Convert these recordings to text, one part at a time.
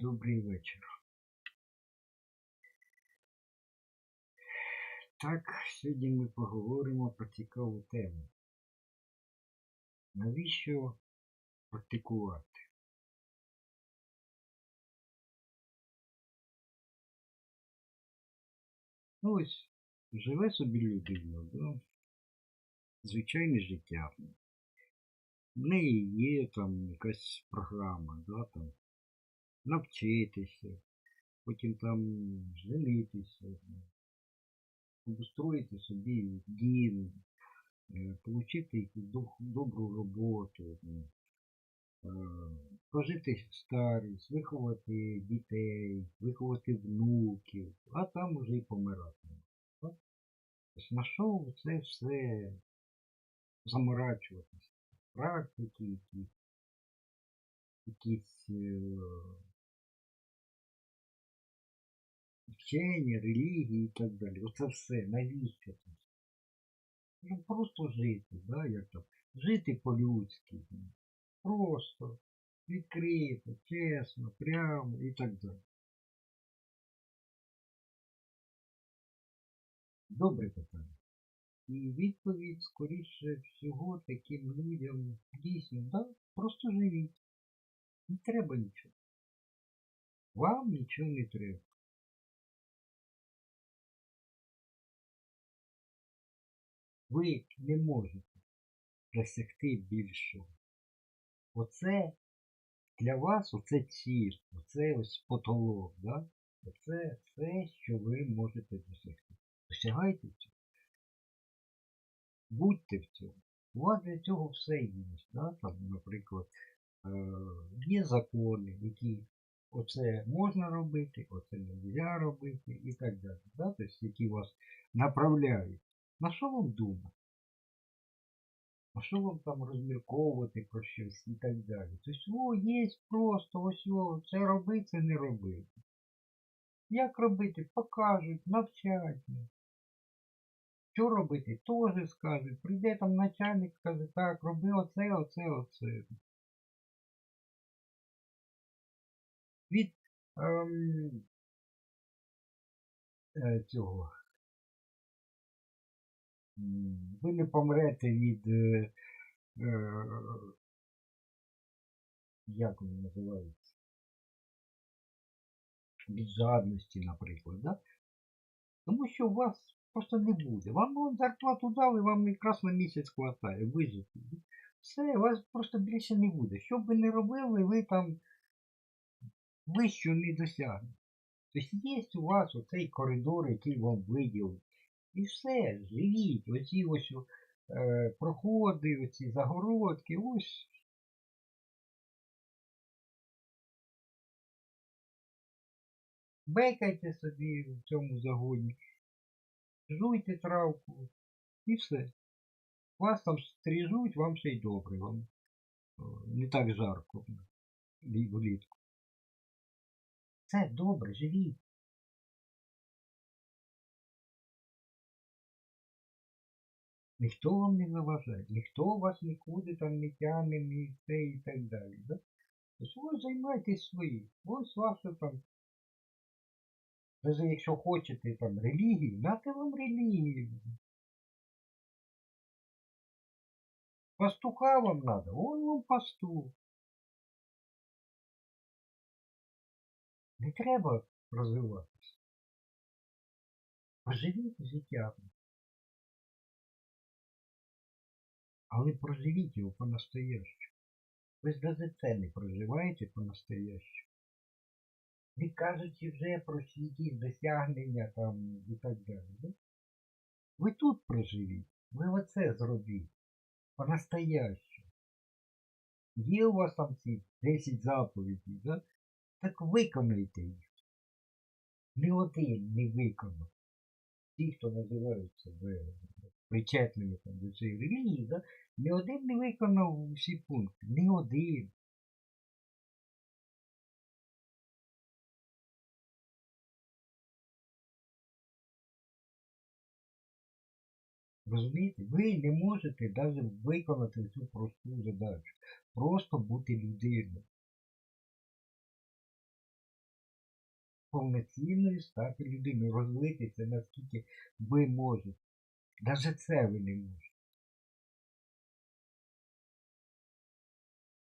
Добрий вечір. Так, сьогодні ми поговоримо про цікаву тему. Навіщо практикувати? Ну ось, живе собі людина, да? звичайне життя. В неї є там якась програма, да, там, навчитися, потім там женитися, обустроїти собі дім, е, отримати якусь добру роботу, е, старість, виховати дітей, виховати внуків, а там уже і помирати. Тобто на що це все заморачуватися? Практики, якісь, якісь вчення, релігії і так далі. Оце все, навіщо це? Ну просто жити, да, як там, жити по-людськи. Просто, відкрито, чесно, прямо і так далі. Добре питання. І відповідь, скоріше всього, таким людям дійсно, да, просто живіть. Не треба нічого. Вам нічого не треба. Ви не можете досягти більшого. Оце для вас оце ціль, оце ось потолок, да? Оце все, що ви можете досягти. Досягайте цього. Будьте в цьому. У вас для цього все є. Да? Там, наприклад, е, є закони, які оце можна робити, оце не можна робити і так далі. Да? Тобто, які вас направляють. На що вам думати? А що вам там розмірковувати про щось і так далі? Тобто, о, є просто, ось о, це робити, це не робити. Як робити? Покажуть, навчать. Що робити? Теж скажуть. Прийде там начальник, скаже, так, роби оце, оце, оце. Від ем, е, цього. Ви не помрете від. Е, е, як вони називаються? Від жадності, наприклад, да? Тому що у вас просто не буде. Вам вон зарплату дали, вам якраз на місяць хватає, вижити. Все, у вас просто більше не буде. Що б ви не робили, ви там вищу не досягнете. Тобто є у вас оцей коридор, який вам виділить. І все, живіть, оці ось е, проходи, оці загородки, ось. Бекайте собі в цьому загоні, жуйте травку і все. Вас там стрижуть, вам ще й добре, вам е, не так жарко лі- влітку. Це добре, живіть. Ніхто вам не заважає, ніхто вас нікуди там не тягне, ні це і так далі. Да? Тобто ви займайтесь своїм. Ось ваше там. Даже якщо хочете там релігію, нате вам релігію. Пастуха вам надо, он вам пастух. Не треба розвиватися. Поживіть життя. Але проживіть його по-настоящему. Ви ж це не проживаєте по-настоящему. Не кажучи вже про якісь досягнення там і так далі. Да? Ви тут проживіть, ви оце зробіть. По-настоящему. Є у вас там ці 10 заповідей, да? так виконайте їх. Ні один не виконав. Ті, хто називають себе причетними там, до цієї релігії, да? ні один не виконав всі пункти. Ні один. Розумієте? Ви не можете навіть виконати цю просту задачу. Просто бути людиною. повноцінною стати людиною, розвитися наскільки ви можете. Навіть це ви не можете.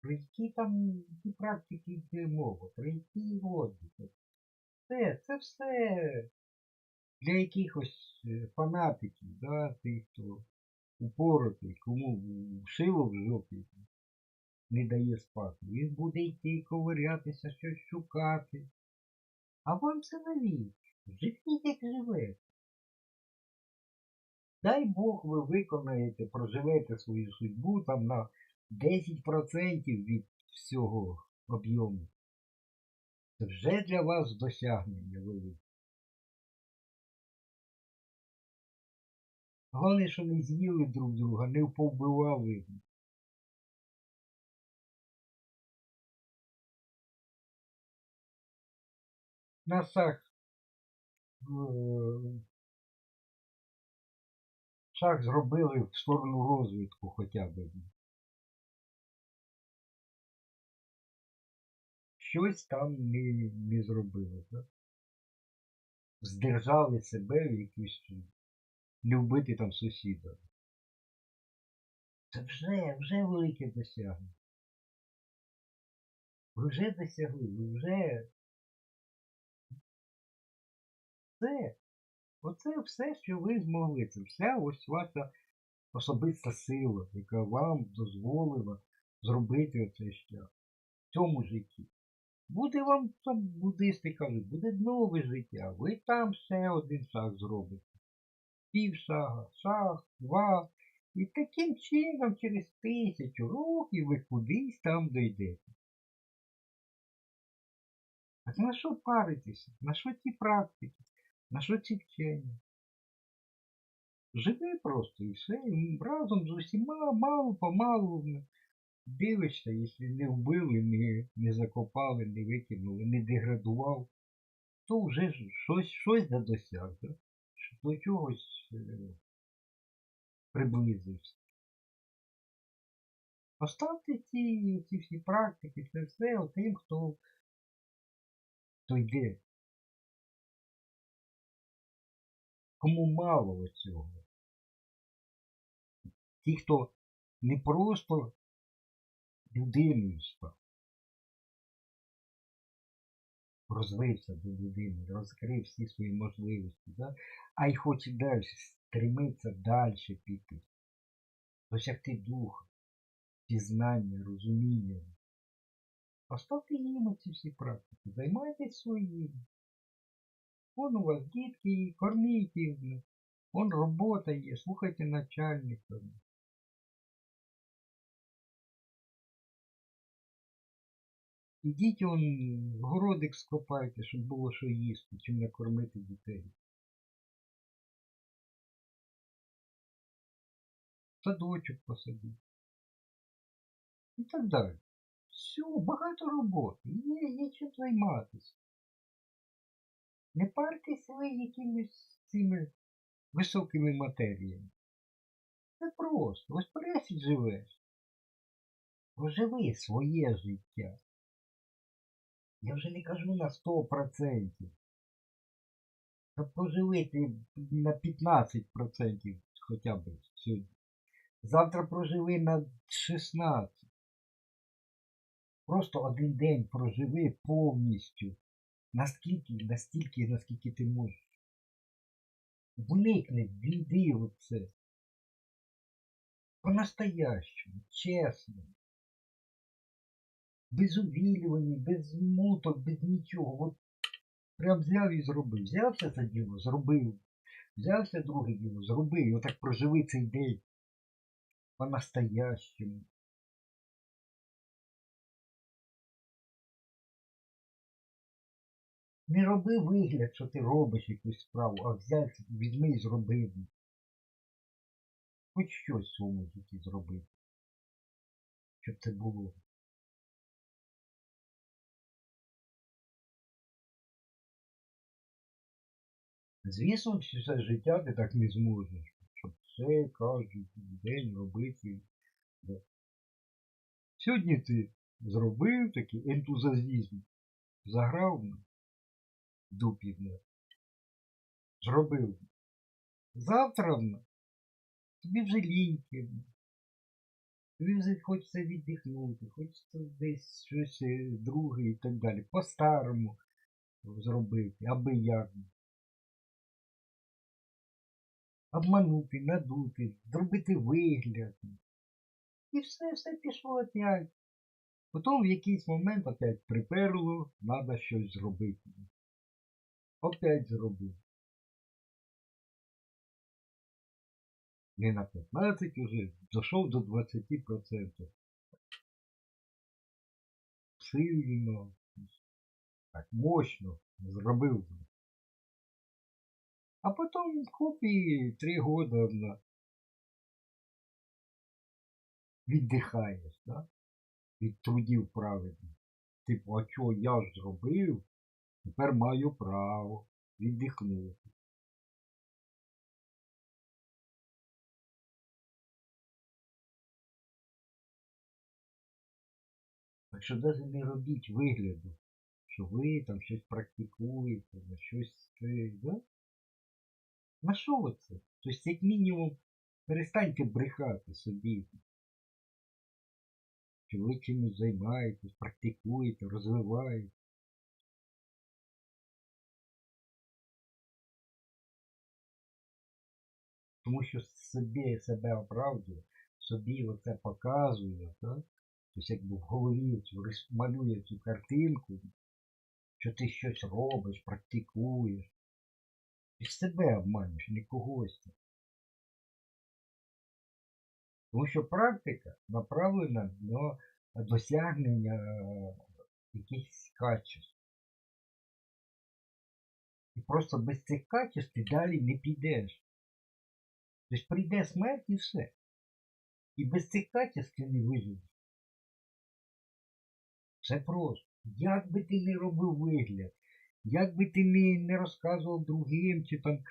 Про які там ті практики йде мова, про які розвиток. Це, це все для якихось е, фанатиків, да, тих, хто упоротий, кому шило в жопі не дає спати. Він буде йти ковирятися, щось шукати. А вам це навіщо? Живіть, як живете. Дай Бог ви виконаєте, проживете свою судьбу там на 10% від всього об'єму. Це вже для вас досягнення велике. Головне, що не з'їли друг друга, не повбивали. Нас так е, шаг зробили в сторону розвитку хоча б. Щось там не, не зробили, так? Здержали себе в якусь любити там сусіда. Це вже, вже велике досягнення. Ви вже досягли, ви вже все. Оце все, що ви змогли. Це вся ось ваша особиста сила, яка вам дозволила зробити оцей шлях в цьому житті. Буде вам там буддисти кажуть, буде нове життя. Ви там ще один шаг зробите. Пів шага, шаг, два. І таким чином через тисячу років ви кудись там дійдете. Так на що паритися? На що ті практики? На що ці вчення? Живи просто і все, і разом з усіма мало помалу дивишся, якщо не вбили, не, не закопали, не викинули, не деградував, то вже щось, щось не досяг, да? Що до чогось е, приблизився. Поставте ці, ці всі практики, це все тим, хто, хто йде. Кому мало цього. Ті, хто не просто людиною став, розвився до людини, розкрив всі свої можливості, да? а й хоче далі, стремиться далі піти, досягти духа, пізнання, розуміння. Поставте їм ці всі практики, займайтесь своїм. Вон у вас дітки, корміть їх, вон робота є, слухайте начальника. Ідіть он городик скопайте, щоб було що їсти, чим накормити дітей. Садочок посадіть. І так далі. Все, багато роботи. Є, є чим займатися. Не партесь ви якимись цими високими матеріями. Це просто. Ось пересідь живеш. Проживи своє життя. Я вже не кажу на 100%. Та проживити на 15% хоча б сьогодні. Завтра проживи на 16. Просто один день проживи повністю. Наскільки, настільки, наскільки ти можеш. Вникни, війди в це. По-настоящему, чесно. Без увілювання, без муток, без нічого. От прям взяв і зробив. Взявся це діло, зробив. Взявся друге діло, зробив. Отак проживи цей день. По-настоящему. Не роби вигляд, що ти робиш якусь справу, а взяв, візьми і зробив. Хоч щось своєму житті зробив. Щоб це було. Звісно, все життя ти так не зможеш, щоб все кожен день робити. Сьогодні ти зробив такий ентузіазм, заграв дупі. бля. Зробив. Завтра тобі вже ліньки. Тобі вже хочеться віддихнути, хочеться десь щось е, друге і так далі. По-старому зробити, аби як. Обманути, надути, зробити вигляд. І все, все пішло опять. Потім в якийсь момент опять приперло, треба щось зробити. Опять зробив. Не на 15 уже, дійшов до 20%. Сильно, так мощно зробив. А потім і три года на... віддихаєш, да? від трудів праведних. Типу, а що я ж зробив, тепер маю право віддихнути. Так що навіть не робіть вигляду, що ви там щось практикуєте, на щось це, да? На що ви це? Тобто, як мінімум, перестаньте брехати собі. Що ви чимось займаєтесь, практикуєте, розвиваєте. Тому що собі себе оправдує, собі оце показує, так? Тобто якби в голові малює цю картинку, що ти щось робиш, практикуєш. Ти себе обманюєш, не когось. Тому що практика направлена на досягнення е, якихось качеств. І просто без цих качеств ти далі не підеш. Тобто прийде смерть і все. І без цих качеств не виживеш. Все просто. Як би ти не робив вигляд, як би ти не, не розказував другим, чи там е,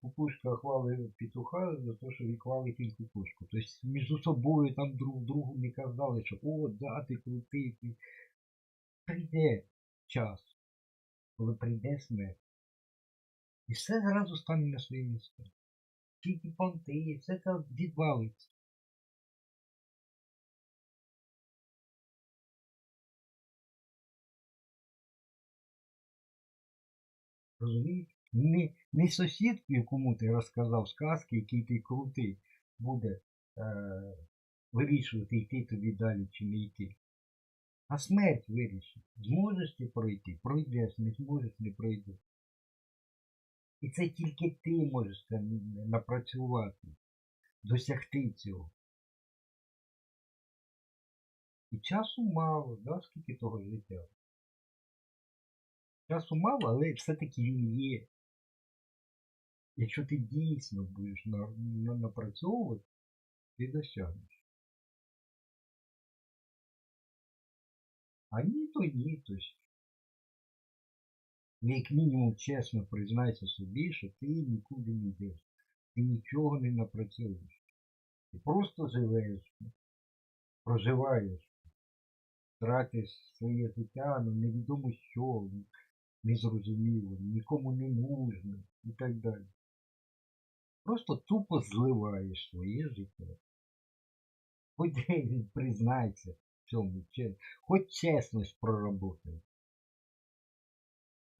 кукушка хвалить петуха за те, що він хвалить він кукушку. Тобто між собою там друг другу не казали, що о, да, ти крутий. Ти... Прийде час, коли прийде смерть. І все зразу стане на своє місце. Тільки понти, все це відвалиться. Розумієш? Не, не сусідку, якому ти розказав сказки, який ти крутий, буде е, вирішувати, йти тобі далі чи не йти. А смерть вирішить. Зможеш ти пройти, пройдеш, не зможеш, не пройдеш. І це тільки ти можеш це напрацювати, досягти цього. І часу мало, да, скільки того життя. Часу мало, але все-таки він є. Якщо ти дійсно будеш на, на, напрацьовувати, ти досягнеш. А ні, то ні. Тобто, як мінімум чесно признайся собі, що ти нікуди не йдеш. Ти нічого не напрацьовуєш. Ти просто живеш, проживаєш, тратиш своє життя на невідомо що, незрозуміло, нікому не нужно і так далі. Просто тупо зливаєш своє життя. Хоч признайся в цьому, хоч чесність проработай.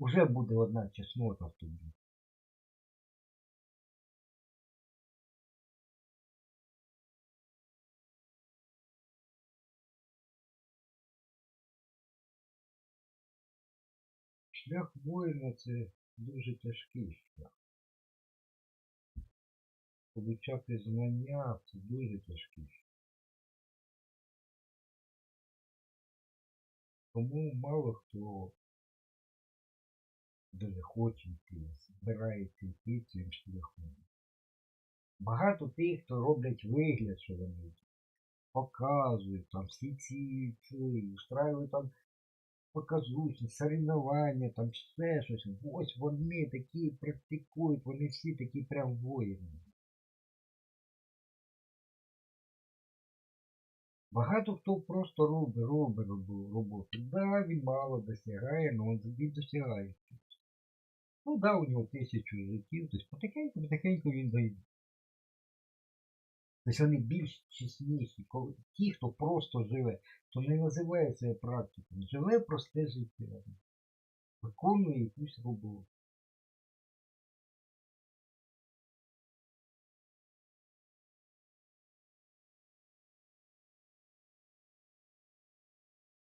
Уже буде одна чеснота в тобі. Шлях воїна це дуже тяжкий шлях. Получати знання це дуже тяжкий шлях. Тому мало хто дуже хоче йти, збирається йти цим шляхом. Багато тих, хто роблять вигляд, що вони показують там всі ці, ці устраюють там показушні, соревнування, там все щось. Ось вони такі практикують, вони всі такі прям воїни. Багато хто просто робить, робить роботу. Да, він мало досягає, але він досягає. Ну да, у нього тисячу життів, тобто потихеньку, потихеньку він дойде. Тобто вони більш чесніші. Коли ті, хто просто живе, то не називає це практиком. Живе просте життя. Виконує якусь роботу.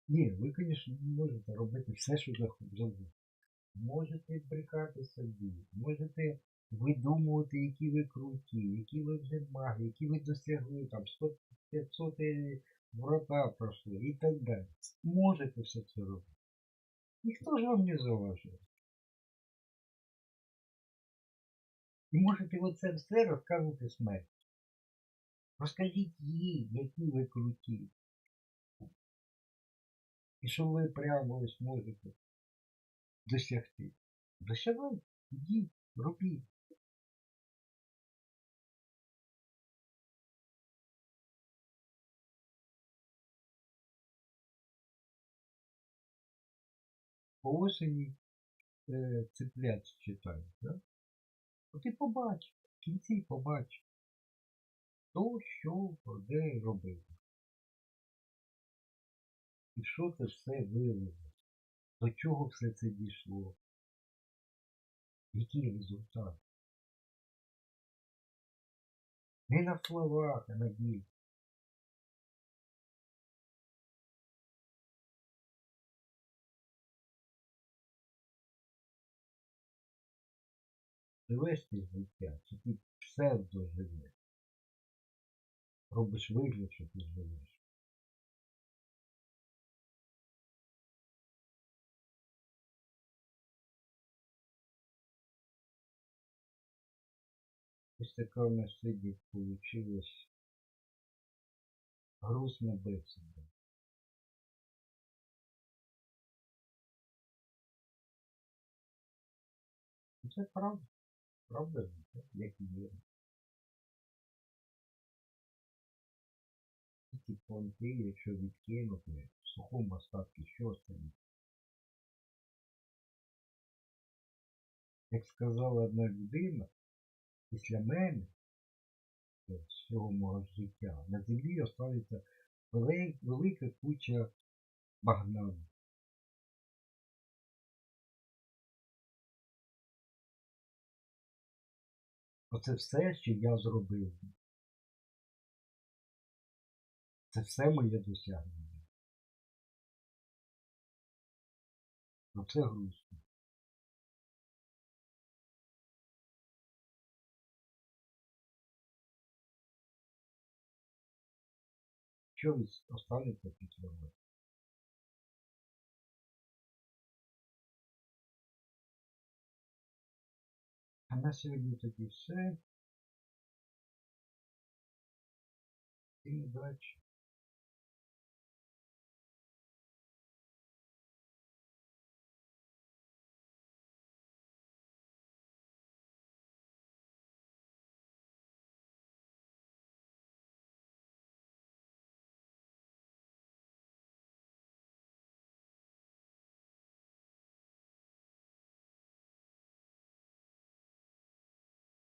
Ні, ви, звісно, можете робити все, що захочете. Можете брехати собі, можете видумувати, які ви круті, які ви вже маги, які ви досягли, там 100 500 врата пройшли і так далі. Можете все це робити. Ніхто ж вам не заважає. І можете оце все розказувати смерть. Розкажіть їй, які ви круті. І що ви прямо ось можете досягти. Досягайте, ідіть, робіть. По осені е, цеплят читають, да? От і побач, в кінці побач, хто, що, де робив. І що це все вивело? До чого все це дійшло? Який результат? Не на словах, а на ділі. Живеш ти життя, чи ти псевдо живеш? Робиш вигляд, що ти живеш. Ось така у нас сьогодні получилась грустна бесіда. І Це правда. Правда життя, як і є. Ці понти, якщо відкинути, в сухому остатку що остається? Як сказала одна людина, після мене, е, всього мого життя, на землі останеться велика куча багна. Оце все, що я зробив. Це все моє досягнення. Ну це грустно. Що ось останеться після мене? А на сьогодні тоді все. Всім удачі.